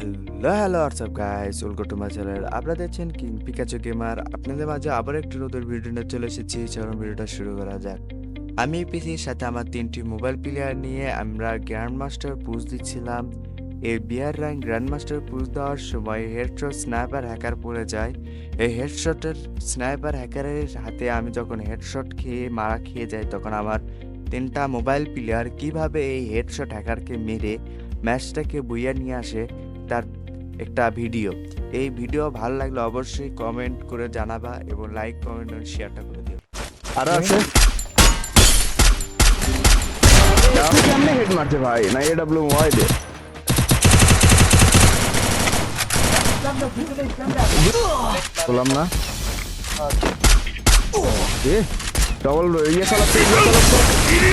Hello hello WhatsApp guys welcome to my channel আপনারা দেখছেন king Pikachu gamer আপনাদের মাঝে আবার একটি নতুন ভিডিও নিয়ে চলে এসেছি। চলুন ভিডিওটা শুরু করা যাক। আমি পিসির সাথে আমার তিনটি মোবাইল প্লেয়ার নিয়ে আমরা গ্র্যান্ড মাস্টার পুজ দিচ্ছিলাম। এই বিয়ার র্যাঙ্ক গ্র্যান্ড মাস্টার পুজ দেওয়ার সময় হেডশট স্নাইপার হ্যাকার পড়ে যায়। এই হেডশটের স্নাইপার হ্যাকারের হাতে আমি যখন হেডশট খেয়ে, মারা খেয়ে যাই, তখন আমার তিনটা মোবাইল প্লেয়ার কীভাবে এই হেডশট হ্যাকারকে মেরে ম্যাচটাকে বইয়া নিয়ে আসে তার একটা ভিডিও। এই ভিডিও ভালো লাগলে অবশ্যই কমেন্ট করে জানাবা এবং লাইক কমেন্ট এবং শেয়ারটা করে দিও। আরও আছে? হেড মারছে ভাই? না ডাব্লিউ ওয়াই দে। বললাম না। এ ইয়ে চালাচ্ছে ইয়ে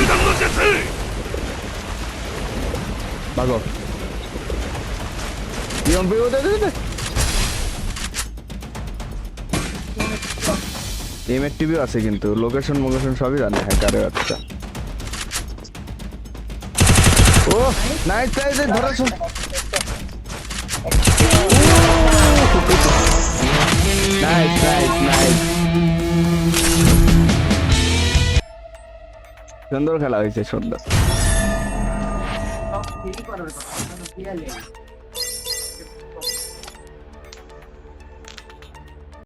ভাগো ইয়ম্পি দে দে দে এমএর টিভিও আছে কিন্তু লোকেশন মোকেশন সবই জানে হ্যাকারের বাচ্চা ও নাইস নাইস ধরা নাইস নাইস নাইস সুন্দর খেলা হয়েছে, সুন্দর।